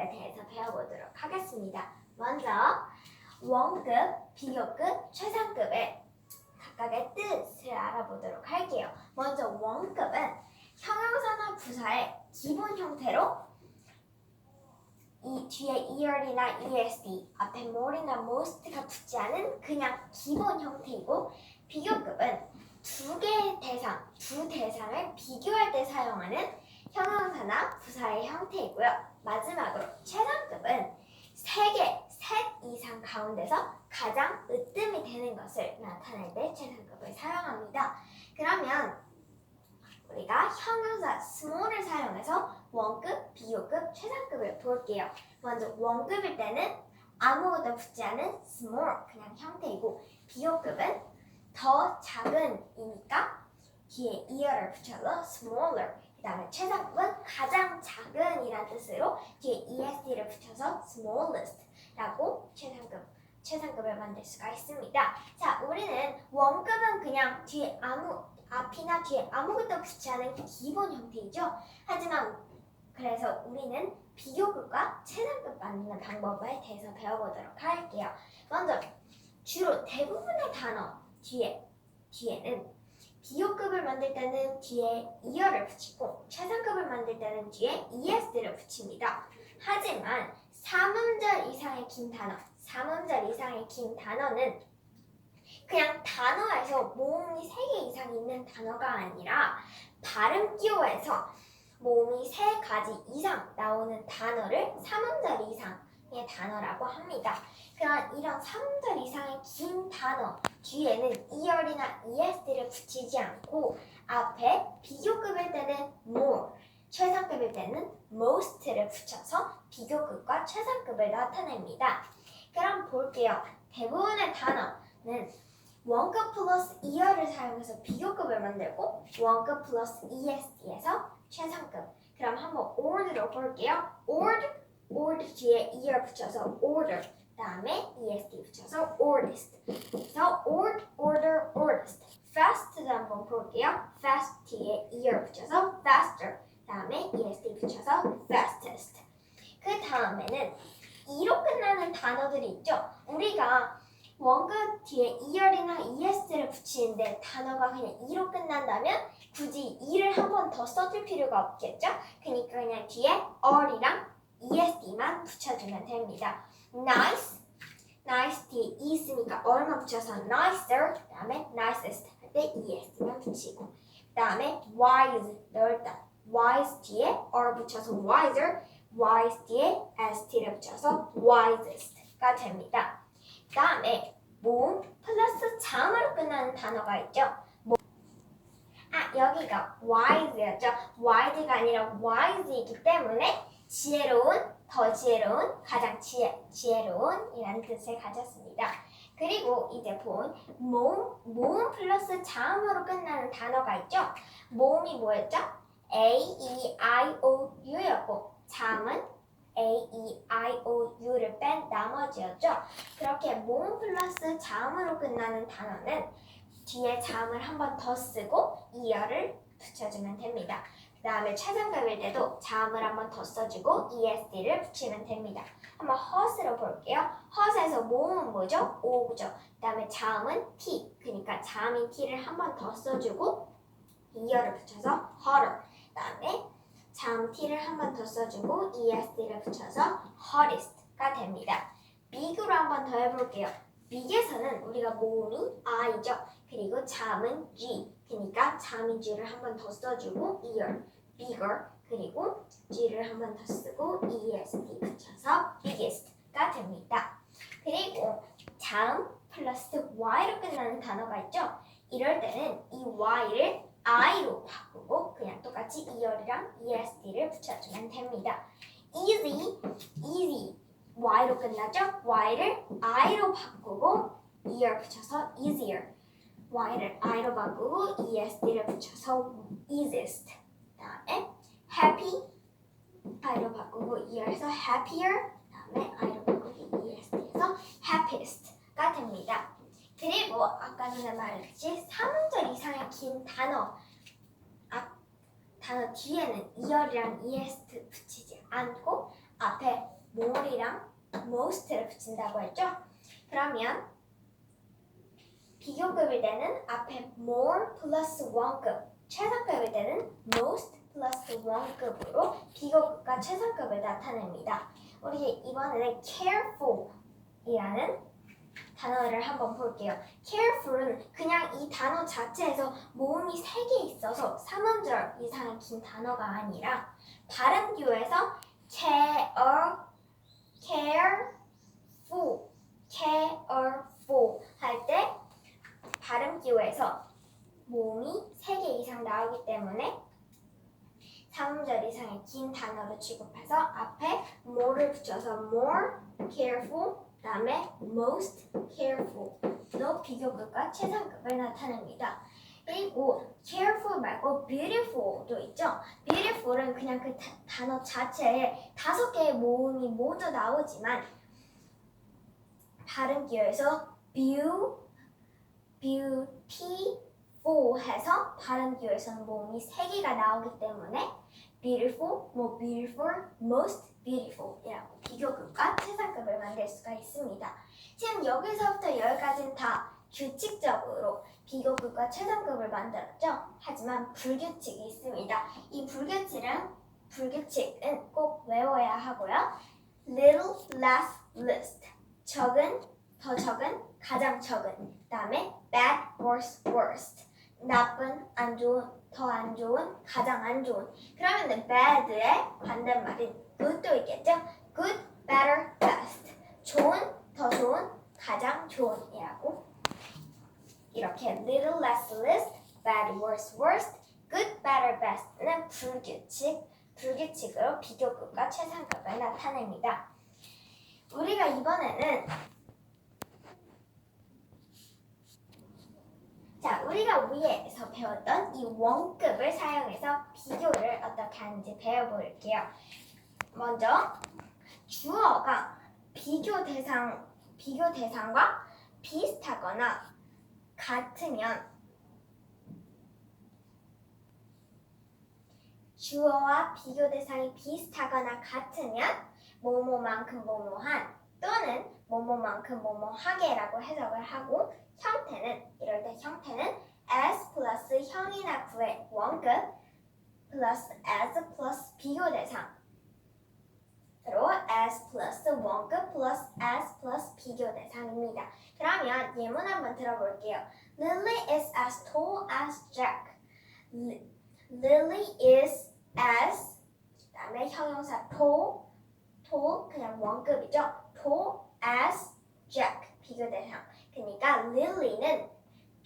최상급에 대해서 배워보도록 하겠습니다. 먼저 원급, 비교급, 최상급의 각각의 뜻을 알아보도록 할게요. 먼저 원급은 형용사나 부사의 기본 형태로 이 뒤에 er이나 esd 앞에 more이나 most가 붙지 않은 그냥 기본 형태이고 비교급은 두 개의 대상, 두 대상을 비교할 때 사용하는 형용사나 부사의 형태이고요. 마지막으로 최상급은 세 개, 셋 이상 가운데서 가장 으뜸이 되는 것을 나타낼 때 최상급을 사용합니다. 그러면 우리가 형용사 small을 사용해서 원급, 비교급, 최상급을 볼게요. 먼저 원급일 때는 아무것도 붙지 않은 small 그냥 형태이고 비교급은 더 작은이니까 뒤에 ear를 붙여서 smaller 그 다음에 최상급은 가장 작은이란 뜻으로 뒤에 esd를 붙여서 smallest 라고 최상급 최상급을 만들 수가 있습니다. 자, 우리는 원급은 그냥 뒤에 아무 앞이나 뒤에 아무것도 붙지 않은 기본 형태이죠. 하지만 그래서 우리는 비교급과 최상급 만드는 방법에 대해서 배워보도록 할게요. 먼저 주로 대부분의 단어 뒤에 뒤에는 비교급을 만들 때는 뒤에 이어를 붙이고 최상급을 만들 때는 뒤에 es를 붙입니다. 하지만 3음절 이상의 긴 단어, 3음절 이상의 긴 단어는 그냥 단어에서 모음이 3개 이상 있는 단어가 아니라 발음 기호에서 모음이 3가지 이상 나오는 단어를 3음절 이상의 단어라고 합니다. 그런 이런 3음절 이상의 긴 단어 뒤에는 ear이나 es를 붙이지 않고 앞에 비교급일 때는 more, 최상급일 때는 most를 붙여서 비교급과 최상급을 나타냅니다. 그럼 볼게요. 대부분의 단어는 원급 플러스 ear를 사용해서 비교급을 만들고 원급 플러스 esd에서 최상급. 그럼 한번 order로 볼게요. order, order 뒤에 ear 붙여서 order. 다음에 esd 붙여서 oldest. 그래서 ord, order, oldest. fast도 한번 볼게요. fast 뒤에 ear 붙여서 faster. 다음에 esd 붙여서 fastest. 그 다음에는 e로 끝나는 단어들이 있죠. 우리가 원급 뒤에 er이나 es를 붙이는데 단어가 그냥 e로 끝난다면 굳이 e를 한 번 더 써줄 필요가 없겠죠? 그러니까 그냥 뒤에 r이랑 esd만 붙여주면 됩니다. Nice, nice 뒤에 e 있으니까 r만 붙여서 nicer, 그 다음에 nicest 할 때 es만 붙이고 그 다음에 wise, 넓다, wise 뒤에 r 붙여서 wiser, wise 뒤에 st를 붙여서 wisest가 됩니다. 그 다음에 모음 플러스 자음으로 끝나는 단어가 있죠. 뭐- 아 여기가 wise였죠. wise가 아니라 wise이기 때문에 지혜로운, 더 지혜로운, 가장 지혜, 지혜로운이라는 뜻을 가졌습니다. 그리고 이제 본 모음, 모음 플러스 자음으로 끝나는 단어가 있죠. 모음이 뭐였죠? A, E, I, O, U였고 자음은 A, E, I, O, U를 뺀 나머지였죠. 그렇게 모음 플러스 자음으로 끝나는 단어는 뒤에 자음을 한 번 더 쓰고 이어를 붙여주면 됩니다. 그 다음에 최상급일 때도 자음을 한번 더 써주고 esd를 붙이면 됩니다. 한번 hot으로 볼게요. hot에서 모음은 뭐죠? o죠. 그 다음에 자음은 t. 그러니까 자음인 t를 한번 더 써주고 이어를 붙여서 hotter. 그 다음에 자음 t를 한번 더 써주고 esd를 붙여서 hottest가 됩니다. big으로 한번 더 해볼게요. big에서는 우리가 모음이 i죠. 그리고 자음은 g. 그러니까 자음인 g를 한 번 더 써주고 ear, bigger. 그리고 g를 한 번 더 쓰고 esd 붙여서 biggest가 됩니다. 그리고 자음 플러스 y로 끝나는 단어가 있죠. 이럴 때는 이 y를 i로 바꾸고 그냥 똑같이 ear이랑 esd를 붙여주면 됩니다. easy, easy y로 끝나죠? y를 i로 바꾸고 ear 붙여서 easier y를 i로 바꾸고 esd를 붙여서 easiest 다음에 happy i로 바꾸고 ear에서 happier 다음에 i로 바꾸고 esd에서 happiest가 됩니다. 그리고 아까 전에 말했듯이 3음절 이상의 긴 단어 앞 단어 뒤에는 ear이랑 est 붙이지 않고 앞에 more이랑 most를 붙인다고 했죠? 그러면 비교급일 때는 앞에 more 플러스 1급, 최상급일 때는 most 플러스 1급으로 비교급과 최상급을 나타냅니다. 우리 이번에는 careful이라는 단어를 한번 볼게요. careful은 그냥 이 단어 자체에서 모음이 세 개 있어서 3음절 이상의 긴 단어가 아니라 발음 기호에서 care, careful, careful 할 때 발음 기호에서 모음이 세 개 이상 나오기 때문에 3음절 이상의 긴 단어를 취급해서 앞에 more를 붙여서 more, careful, 다음에 most careful로 비교급과 최상급을 나타냅니다. 그리고 careful 말고 beautiful도 있죠. beautiful은 그냥 그 다- 단어 자체에 다섯 개의 모음이 모두 나오지만 발음 기호에서 beau, beautiful 해서 발음 기호에서는 모음이 세 개가 나오기 때문에 beautiful, more beautiful, most beautiful이라고 비교급과 최상급을 만들 수가 있습니다. 지금 여기서부터 여기까지는 다 규칙적으로 비교급과 최상급을 만들었죠. 하지만 불규칙이 있습니다. 이 불규칙은 불규칙은 꼭 외워야 하고요. little less list 적은 더 적은 가장 적은 그다음에 bad worse worst 나쁜 안 좋은 더 안 좋은 가장 안 좋은 그러면 bad의 반대말인 good도 있겠죠? good, better, best 좋은, 더 좋은, 가장 좋은이라고 이렇게 little less list, bad, worse, worst, good, better, best는 불규칙, 불규칙으로 비교급과 최상급을 나타냅니다. 우리가 이번에는 자, 우리가 위에서 배웠던 이 원급을 사용해서 비교를 어떻게 하는지 배워볼게요. 먼저 주어가 비교 대상 비교 대상과 비슷하거나 같으면 주어와 비교 대상이 비슷하거나 같으면 뭐뭐만큼 뭐뭐한 또는 뭐뭐만큼 뭐뭐하게라고 해석을 하고 형태는 때 형태는 as 플러스 형이나 구의 원급 플러스 as 플러스 비교 대상 로 as 플러스 원급 플러스 as 플러스 비교 대상입니다. 그러면 예문 한번 들어볼게요. Lily is as tall as Jack. Li- Lily is as 그다음에 형용사 tall, tall 그냥 원급이죠. tall as Jack 비교 대상. 그러니까 Lily는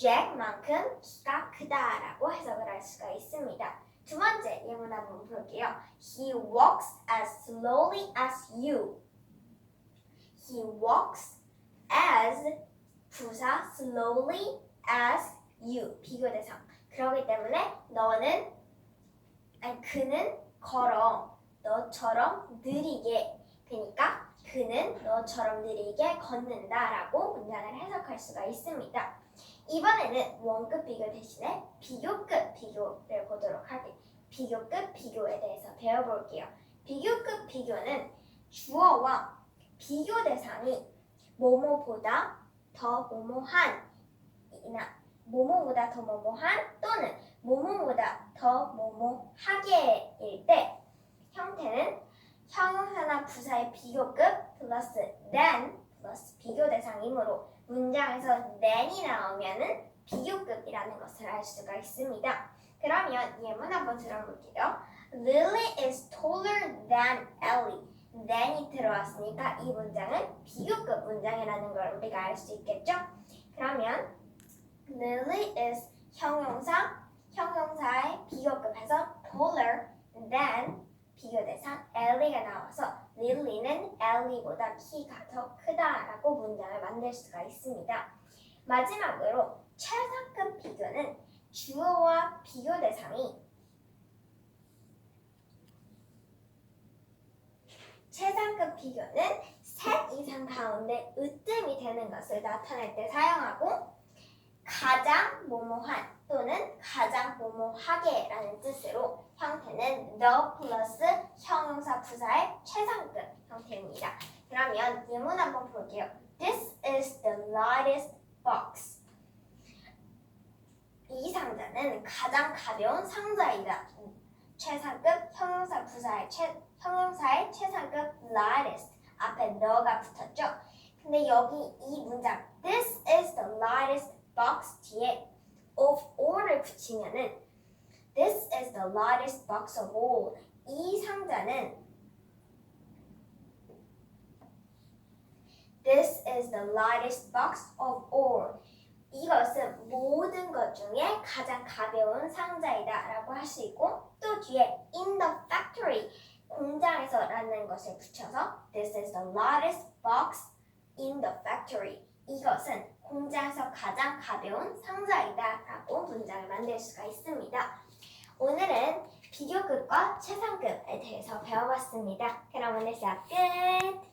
Jack만큼 키가 크다라고 해석을 할 수가 있습니다. 두 번째 예문 한번 볼게요. He walks as slowly as you. He walks as 부사 slowly as you 비교 대상. 그렇기 때문에 너는 아니 그는 걸어 너처럼 느리게 그러니까 그는 너처럼 느리게 걷는다라고 문장을 해석할 수가 있습니다. 이번에는 원급 비교 대신에 비교급 비교를 보도록 할게요. 비교급 비교에 대해서 배워볼게요. 비교급 비교는 주어와 비교 대상이 뭐뭐보다 더 뭐뭐한 이나 뭐뭐보다 더 뭐뭐한 또는 뭐뭐보다 더 뭐뭐하게일 때 형태는 형용사나 부사의 비교급 플러스 than 플러스 비교 대상이므로 문장에서 than이 나오면은 비교급이라는 것을 알 수가 있습니다. 그러면 예문 한번 들어볼게요. Lily is taller than Ellie. than이 들어왔으니까 이 문장은 비교급 문장이라는 걸 우리가 알 수 있겠죠? 그러면 Lily is 형용사, 형용사의 비교급에서 taller than 비교대상 Ellie가 나와서 Lily는 Ellie보다 키가 더 크다라고 문장을 만들 수가 있습니다. 마지막으로 최상급 비교는 주어와 비교 대상이 최상급 비교는 셋 이상 가운데 으뜸이 되는 것을 나타낼 때 사용하고 가장 뭐뭐한 또는 가장 뭐뭐하게라는 뜻으로 형태는 the 플러스 형용사 부사의 최상급 형태입니다. 그러면 예문 한번 볼게요. This is the lightest box. 이 상자는 가장 가벼운 상자이다. 최상급 형용사 부사의 최, 형용사의 최상급 lightest 앞에 the가 붙었죠. 근데 여기 이 문장 This is the lightest box 뒤에 of 붙이면은 This is the lightest box of all. 이 상자는 This is the lightest box of all. 이것은 모든 것 중에 가장 가벼운 상자이다 라고 할 수 있고 또 뒤에 in the factory 공장에서 라는 것을 붙여서 This is the lightest box in the factory 이것은 공장에서 가장 가벼운 상자이다 라고 문장을 만들 수가 있습니다. 오늘은 비교급과 최상급에 대해서 배워봤습니다. 그럼 오늘 수업 끝